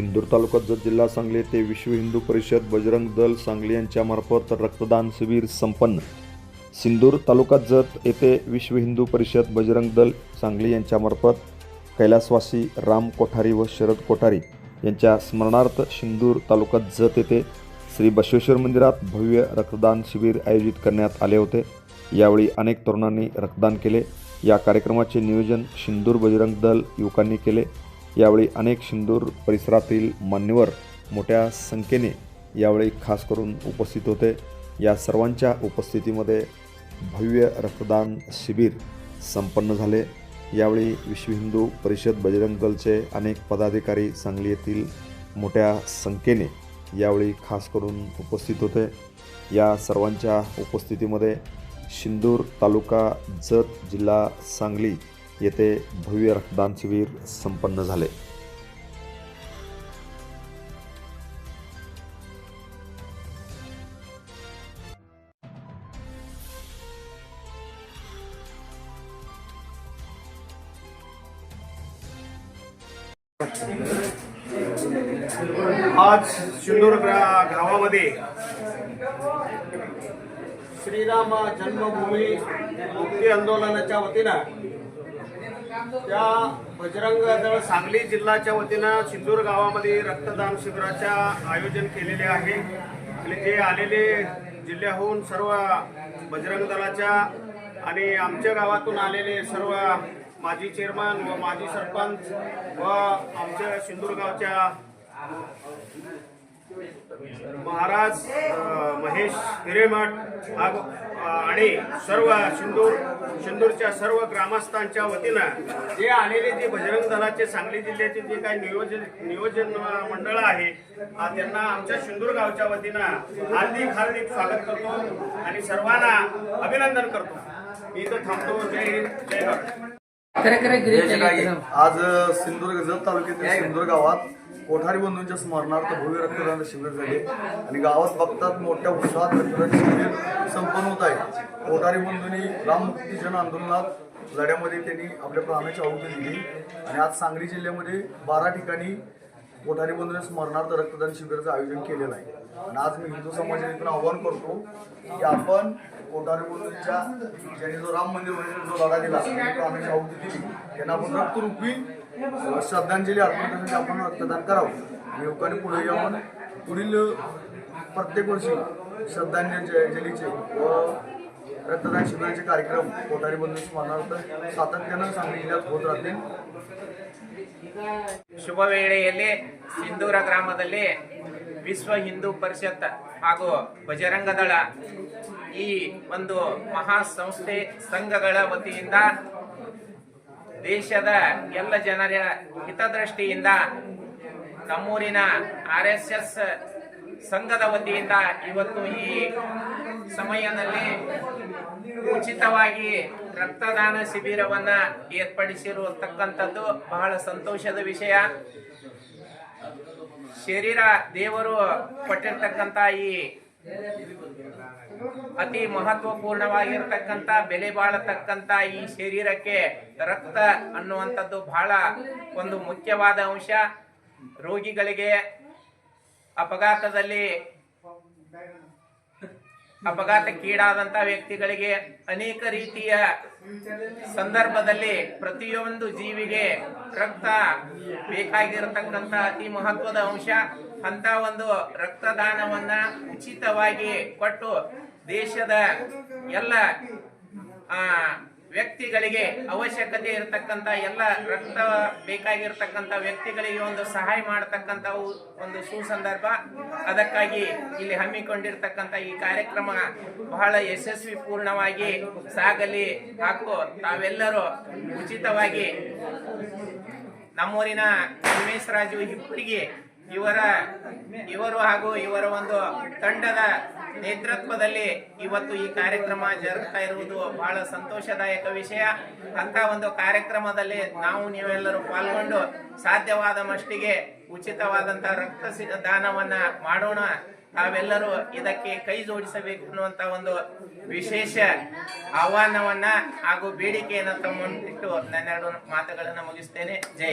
सिंदूर तालुक्यात जत जिल्हा सांगली येथे विश्व हिंदू परिषद बजरंग दल सांगली यांच्यामार्फत रक्तदान शिबिर संपन्न. सिंदूर तालुका जत येथे विश्व हिंदू परिषद बजरंग दल सांगली यांच्यामार्फत कैलासवासी राम कोठारी व शरद कोठारी यांच्या स्मरणार्थ सिंदूर तालुका जत येथे श्री बसवेश्वर मंदिरात भव्य रक्तदान शिबिर आयोजित करण्यात आले होते. यावेळी अनेक तरुणांनी रक्तदान केले. या कार्यक्रमाचे नियोजन सिंदूर बजरंग दल युवकांनी केले. यावेळी अनेक शिंदूर परिसरातील मान्यवर मोठ्या संख्येने यावेळी खास करून उपस्थित होते. या सर्वांच्या उपस्थितीमध्ये भव्य रक्तदान शिबिर संपन्न झाले. यावेळी विश्व हिंदू परिषद बजरंग दलचे अनेक पदाधिकारी सांगली येथील मोठ्या संख्येने यावेळी खास करून उपस्थित होते. या सर्वांच्या उपस्थितीमध्ये सिंदूर तालुका जत जिल्हा सांगली येथे भव्य रक्तदान शिबिर संपन्न झाले. आज सिंदूर गावामध्ये श्रीराम जन्मभूमी मुक्ती आंदोलनाच्या वतीनं त्या बजरंग दळ सांगली जिल्ह्याच्या वतीनं सिंदूर गावामध्ये रक्तदान शिबिराच्या आयोजन केलेले आहे. आणि ते आलेले जिल्ह्याहून सर्व बजरंग दलाच्या आणि आमच्या गावातून आलेले सर्व माजी चेअरमन व माजी सरपंच व आमच्या सिंदूरगावच्या महाराज महेश हिरेमठ हा- आणि सर्व सिंदूर सिंदूरच्या सर्व ग्रामस्थांच्या वतीनं जे आलेले जे बजरंग दलाचे सांगली जिल्ह्याचे जे काही नियोजन नियोजन मंडळ आहे त्यांना आमच्या सिंदूर गावच्या वतीनं हार्दिक हार्दिक स्वागत करतो आणि सर्वांना अभिनंदन करतो. मी इथं थांबतो. जय हिंद जय भारत. आज सिंधुदुर्ग जत तालुक्यातील सिंधुदुर्ग गावात कोठारी बंधूंच्या स्मरणार्थ भव्य रक्तदान शिबिर झाले. आणि गावात बघतात मोठ्या उत्साहात रक्तदान शिबिर संपन्न होत आहे. कोठारी बंधूंनी राममुक्ती जन आंदोलनात लढ्यामध्ये त्यांनी आपल्या प्राणाची आहुती दिली. आणि आज सांगली जिल्ह्यामध्ये बारा ठिकाणी कोठारी बंधूने स्मरणार्थ रक्तदान शिबिराचं आयोजन केलेलं आहे. आणि आज मी हिंदू समाजातून आव्हान करतो की आपण कोठारी बंधूंच्या ज्यांनी जो राम मंदिरमध्ये जो लढा दिला त्यांनी प्राणाची आहुती दिली त्यांना आपण रक्तरूपी श्रद्धांजली अर्पण करण्यासाठी आपण रक्तदान करावं. आणि युवकांनी पुढे येऊन पुढील प्रत्येक वर्षी श्रद्धांजलीचे व रक्तदान शिबिराचे कार्यक्रम कोठारी बंधू स्मरणार्थ सातत्यानं सांगली जिल्ह्यात होत राहतील. ಶುಭ ವೇಳೆಯಲ್ಲಿ ಸಿಂಧೂರ ಗ್ರಾಮದಲ್ಲಿ ವಿಶ್ವ ಹಿಂದೂ ಪರಿಷತ್ ಹಾಗೂ ಬಜರಂಗ ದಳ ಈ ಒಂದು ಮಹಾ ಸಂಸ್ಥೆ ಸಂಘಗಳ ವತಿಯಿಂದ ದೇಶದ ಎಲ್ಲ ಜನರ ಹಿತದೃಷ್ಟಿಯಿಂದ ನಮ್ಮೂರಿನ ಆರ್ ಎಸ್ ಎಸ್ ಸಂಘದ ವತಿಯಿಂದ ಇವತ್ತು ಈ ಸಮಯದಲ್ಲಿ ಉಚಿತವಾಗಿ ರಕ್ತದಾನ ಶಿಬಿರವನ್ನ ಏರ್ಪಡಿಸಿರುವಂತಕ್ಕಂಥದ್ದು ಬಹಳ ಸಂತೋಷದ ವಿಷಯ. ಶರೀರ ದೇವರು ಕೊಟ್ಟಿರ್ತಕ್ಕಂಥ ಈ ಅತಿ ಮಹತ್ವಪೂರ್ಣವಾಗಿರ್ತಕ್ಕಂಥ, ಬೆಲೆ ಬಾಳತಕ್ಕಂಥ ಈ ಶರೀರಕ್ಕೆ ರಕ್ತ ಅನ್ನುವಂಥದ್ದು ಬಹಳ ಒಂದು ಮುಖ್ಯವಾದ ಅಂಶ. ರೋಗಿಗಳಿಗೆ ಅಪಘಾತದಲ್ಲಿ ಅಪಘಾತಕ್ಕೀಡಾದಂತ ವ್ಯಕ್ತಿಗಳಿಗೆ ಅನೇಕ ರೀತಿಯ ಸಂದರ್ಭದಲ್ಲಿ ಪ್ರತಿಯೊಂದು ಜೀವಿಗೆ ರಕ್ತ ಬೇಕಾಗಿರತಕ್ಕಂತ ಅತಿ ಮಹತ್ವದ ಅಂಶ. ಅಂತ ಒಂದು ರಕ್ತದಾನವನ್ನ ಉಚಿತವಾಗಿ ಕೊಟ್ಟು ದೇಶದ ಎಲ್ಲ, ಆ ವ್ಯಕ್ತಿಗಳಿಗೆ ಅವಶ್ಯಕತೆ ಇರತಕ್ಕಂತ ಎಲ್ಲ ರಕ್ತ ಬೇಕಾಗಿರ್ತಕ್ಕಂಥ ವ್ಯಕ್ತಿಗಳಿಗೆ ಒಂದು ಸಹಾಯ ಮಾಡತಕ್ಕಂತ ಒಂದು ಸುಸಂದರ್ಭ. ಅದಕ್ಕಾಗಿ ಇಲ್ಲಿ ಹಮ್ಮಿಕೊಂಡಿರ್ತಕ್ಕಂಥ ಈ ಕಾರ್ಯಕ್ರಮ ಬಹಳ ಯಶಸ್ವಿ ಪೂರ್ಣವಾಗಿ ಸಾಗಲಿ. ಹಾಗೂ ತಾವೆಲ್ಲರೂ ಉಚಿತವಾಗಿ ನಮ್ಮೂರಿನ ಉಮೇಶ್ ರಾಜು ಹಿಪ್ಪಡಿಗೆ ಇವರ ಇವರು ಹಾಗೂ ಇವರ ಒಂದು ತಂಡದ ನೇತೃತ್ವದಲ್ಲಿ ಇವತ್ತು ಈ ಕಾರ್ಯಕ್ರಮ ಜರುಗ್ತಾ ಇರುವುದು ಬಹಳ ಸಂತೋಷದಾಯಕ ವಿಷಯ. ಅಂತ ಒಂದು ಕಾರ್ಯಕ್ರಮದಲ್ಲಿ ನಾವು ನೀವೆಲ್ಲರೂ ಪಾಲ್ಗೊಂಡು ಸಾಧ್ಯವಾದ ಮಷ್ಟಿಗೆ ಉಚಿತವಾದಂತಹ ರಕ್ತ ದಾನವನ್ನ ಮಾಡೋಣ. ತಾವೆಲ್ಲರೂ ಇದಕ್ಕೆ ಕೈ ಜೋಡಿಸಬೇಕು ಅನ್ನುವಂತ ಒಂದು ವಿಶೇಷ ಆಹ್ವಾನವನ್ನ ಹಾಗೂ ಬೇಡಿಕೆಯನ್ನು ತಮ್ಮನ್ನು ಇಟ್ಟು ನನ್ನೆರಡು ಮಾತುಗಳನ್ನು ಮುಗಿಸ್ತೇನೆ. ಜೈ